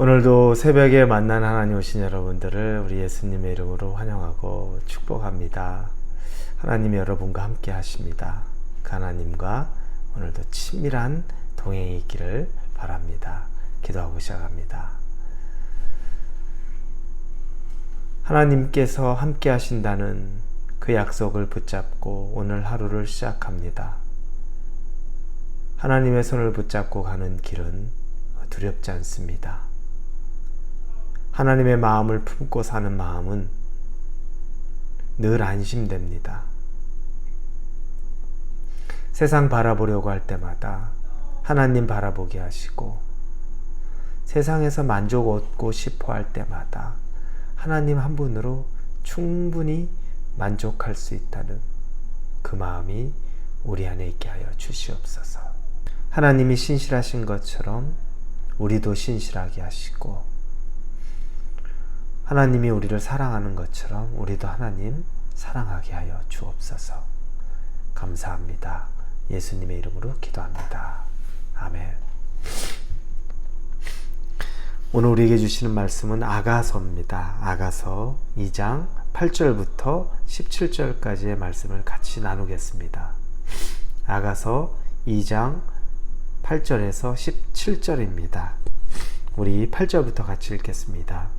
오늘도 새벽에 만난 하나님 오신 여러분들을 우리 예수님의 이름으로 환영하고 축복합니다. 하나님이 여러분과 함께 하십니다. 그 하나님과 오늘도 친밀한 동행이 있기를 바랍니다. 기도하고 시작합니다. 하나님께서 함께 하신다는 그 약속을 붙잡고 오늘 하루를 시작합니다. 하나님의 손을 붙잡고 가는 길은 두렵지 않습니다. 하나님의 마음을 품고 사는 마음은 늘 안심됩니다. 세상 바라보려고 할 때마다 하나님 바라보게 하시고 세상에서 만족 얻고 싶어 할 때마다 하나님 한 분으로 충분히 만족할 수 있다는 그 마음이 우리 안에 있게 하여 주시옵소서. 하나님이 신실하신 것처럼 우리도 신실하게 하시고 하나님이 우리를 사랑하는 것처럼 우리도 하나님 사랑하게 하여 주옵소서. 감사합니다. 예수님의 이름으로 기도합니다. 아멘. 오늘 우리에게 주시는 말씀은 아가서입니다. 아가서 2장 8절부터 17절까지의 말씀을 같이 나누겠습니다. 아가서 2장 8절에서 17절입니다. 우리 8절부터 같이 읽겠습니다.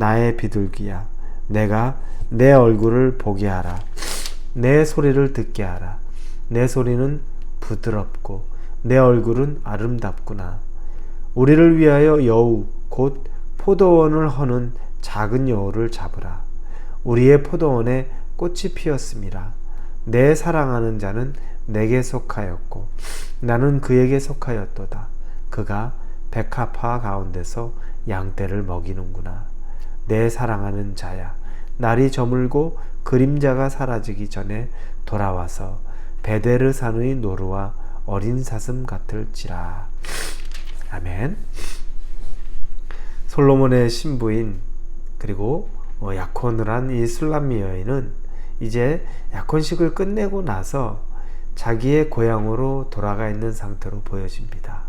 나의 비둘기야. 내가 내 얼굴을 보게 하라. 내 소리를 듣게 하라. 내 소리는 부드럽고 내 얼굴은 아름답구나. 우리를 위하여 여우, 곧 포도원을 허는 작은 여우를 잡으라. 우리의 포도원에 꽃이 피었습니다. 내 사랑하는 자는 내게 속하였고 나는 그에게 속하였도다. 그가 백합화 가운데서 양떼를 먹이는구나. 내 사랑하는 자야. 날이 저물고 그림자가 사라지기 전에 돌아와서 베데르 산의 노루와 어린 사슴 같을지라. 아멘. 솔로몬의 신부인 그리고 어, 약혼을 한 이 술람미 여인은 이제 약혼식을 끝내고 나서 자기의 고향으로 돌아가 있는 상태로 보여집니다.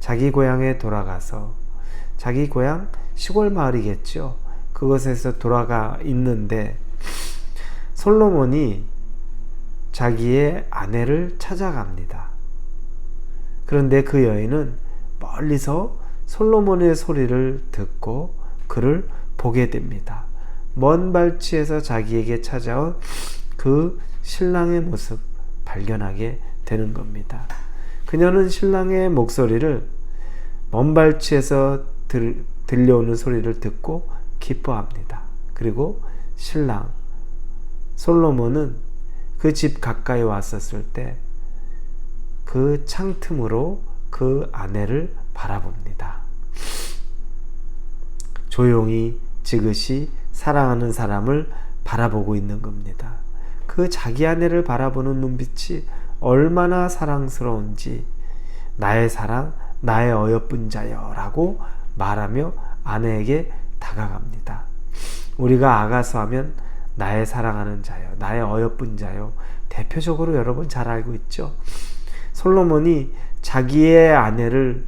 자기 고향에 돌아가서 자기 고향 시골 마을이겠죠. 그곳에서 돌아가 있는데 솔로몬이 자기의 아내를 찾아갑니다. 그런데 그 여인은 멀리서 솔로몬의 소리를 듣고 그를 보게 됩니다. 먼 발치에서 자기에게 찾아온 그 신랑의 모습 발견하게 되는 겁니다. 그녀는 신랑의 목소리를 먼 발치에서 들, 들려오는 소리를 듣고 기뻐합니다. 그리고 신랑 솔로몬은 그 집 가까이 왔었을 때 그 창틈으로 그 아내를 바라봅니다. 조용히 지그시 사랑하는 사람을 바라보고 있는 겁니다. 그 자기 아내를 바라보는 눈빛이 얼마나 사랑스러운지 나의 사랑, 나의 어여쁜 자여 라고 말하며 아내에게 다가갑니다. 우리가 아가서 하면 나의 사랑하는 자여, 나의 어여쁜 자여, 대표적으로 여러분 잘 알고 있죠? 솔로몬이 자기의 아내를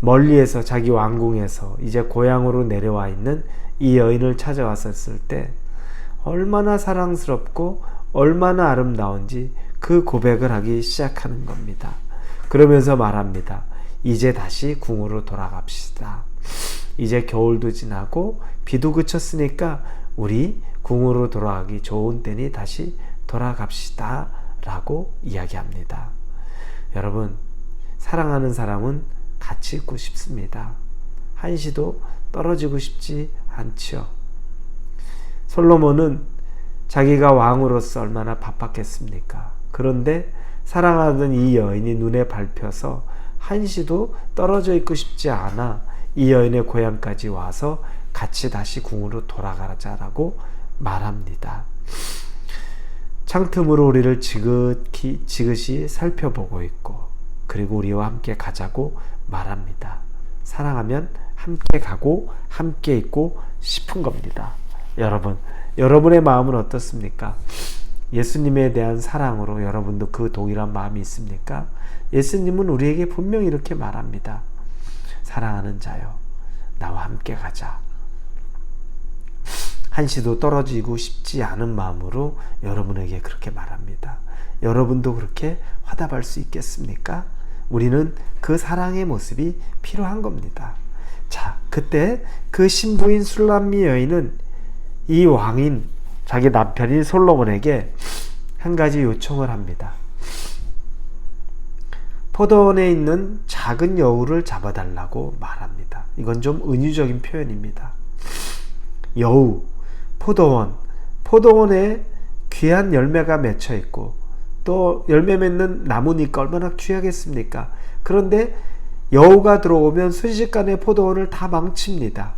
멀리에서 자기 왕궁에서 이제 고향으로 내려와 있는 이 여인을 찾아왔었을 때 얼마나 사랑스럽고 얼마나 아름다운지 그 고백을 하기 시작하는 겁니다. 그러면서 말합니다. 이제 다시 궁으로 돌아갑시다. 이제 겨울도 지나고 비도 그쳤으니까 우리 궁으로 돌아가기 좋은 때니 다시 돌아갑시다. 라고 이야기합니다. 여러분, 사랑하는 사람은 같이 있고 싶습니다. 한시도 떨어지고 싶지 않지요. 솔로몬은 자기가 왕으로서 얼마나 바빴겠습니까? 그런데 사랑하던 이 여인이 눈에 밟혀서 한시도 떨어져 있고 싶지 않아 이 여인의 고향까지 와서 같이 다시 궁으로 돌아가자라고 말합니다. 창틈으로 우리를 지긋히, 지그시 살펴보고 있고, 그리고 우리와 함께 가자고 말합니다. 사랑하면 함께 가고, 함께 있고 싶은 겁니다. 여러분, 여러분의 마음은 어떻습니까? 예수님에 대한 사랑으로 여러분도 그 동일한 마음이 있습니까? 예수님은 우리에게 분명히 이렇게 말합니다. 사랑하는 자여, 나와 함께 가자. 한시도 떨어지고 싶지 않은 마음으로 여러분에게 그렇게 말합니다. 여러분도 그렇게 화답할 수 있겠습니까? 우리는 그 사랑의 모습이 필요한 겁니다. 자, 그때 그 신부인 술람미 여인은 이 왕인 자기 남편인 솔로몬에게 한 가지 요청을 합니다. 포도원에 있는 작은 여우를 잡아달라고 말합니다. 이건 좀 은유적인 표현입니다. 여우, 포도원, 포도원에 귀한 열매가 맺혀 있고 또 열매 맺는 나무니까 얼마나 귀하겠습니까? 그런데 여우가 들어오면 순식간에 포도원을 다 망칩니다.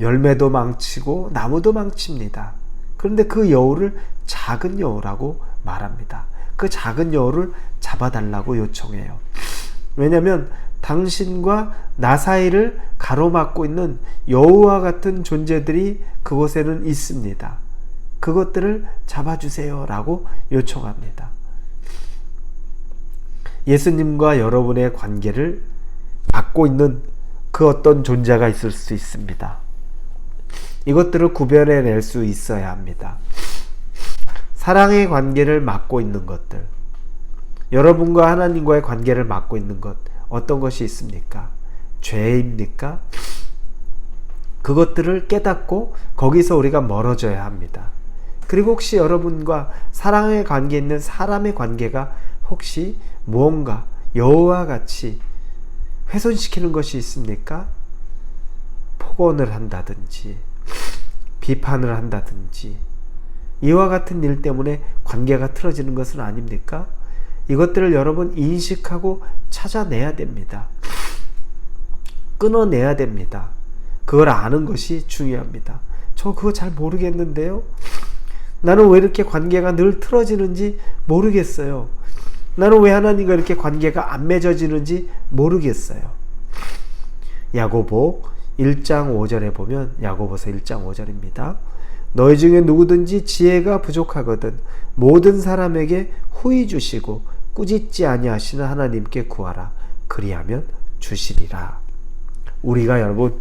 열매도 망치고 나무도 망칩니다. 그런데 그 여우를 작은 여우라고 말합니다. 그 작은 여우를 잡아달라고 요청해요. 왜냐하면 당신과 나 사이를 가로막고 있는 여우와 같은 존재들이 그곳에는 있습니다. 그것들을 잡아주세요. 라고 요청합니다. 예수님과 여러분의 관계를 막고 있는 그 어떤 존재가 있을 수 있습니다. 이것들을 구별해낼 수 있어야 합니다. 사랑의 관계를 막고 있는 것들, 여러분과 하나님과의 관계를 막고 있는 것, 어떤 것이 있습니까? 죄입니까? 그것들을 깨닫고 거기서 우리가 멀어져야 합니다. 그리고 혹시 여러분과 사랑의 관계 있는 사람의 관계가 혹시 무언가 여호와 같이 훼손시키는 것이 있습니까? 폭언을 한다든지 비판을 한다든지 이와 같은 일 때문에 관계가 틀어지는 것은 아닙니까? 이것들을 여러분 인식하고 찾아내야 됩니다. 끊어내야 됩니다. 그걸 아는 것이 중요합니다. 저 그거 잘 모르겠는데요. 나는 왜 이렇게 관계가 늘 틀어지는지 모르겠어요. 나는 왜 하나님과 이렇게 관계가 안 맺어지는지 모르겠어요. 야고보 1장 5절에 보면 야고보서 1장 5절입니다. 너희 중에 누구든지 지혜가 부족하거든 모든 사람에게 후히 주시고 꾸짖지 아니하시는 하나님께 구하라 그리하면 주시리라. 우리가 여러분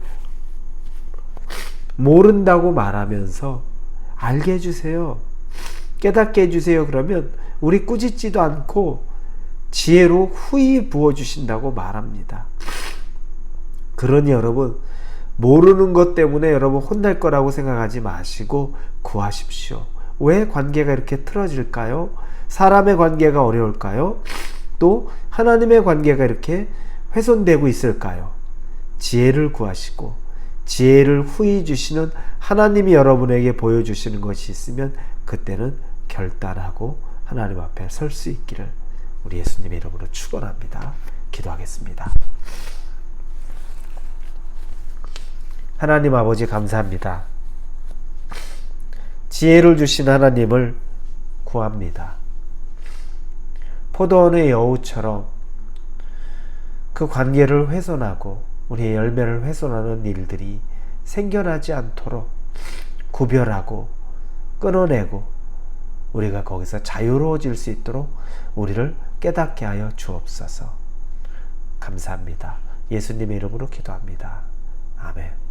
모른다고 말하면서 알게 해주세요. 깨닫게 해주세요. 그러면 우리 꾸짖지도 않고 지혜로 후히 부어주신다고 말합니다. 그러니 여러분, 모르는 것 때문에 여러분 혼날 거라고 생각하지 마시고 구하십시오. 왜 관계가 이렇게 틀어질까요? 사람의 관계가 어려울까요? 또 하나님의 관계가 이렇게 훼손되고 있을까요? 지혜를 구하시고 지혜를 후히 주시는 하나님이 여러분에게 보여주시는 것이 있으면 그때는 결단하고 하나님 앞에 설 수 있기를 우리 예수님의 이름으로 축원합니다. 기도하겠습니다. 하나님 아버지 감사합니다. 지혜를 주신 하나님을 구합니다. 포도원의 여우처럼 그 관계를 훼손하고 우리의 열매를 훼손하는 일들이 생겨나지 않도록 구별하고 끊어내고 우리가 거기서 자유로워질 수 있도록 우리를 깨닫게 하여 주옵소서. 감사합니다. 예수님의 이름으로 기도합니다. 아멘.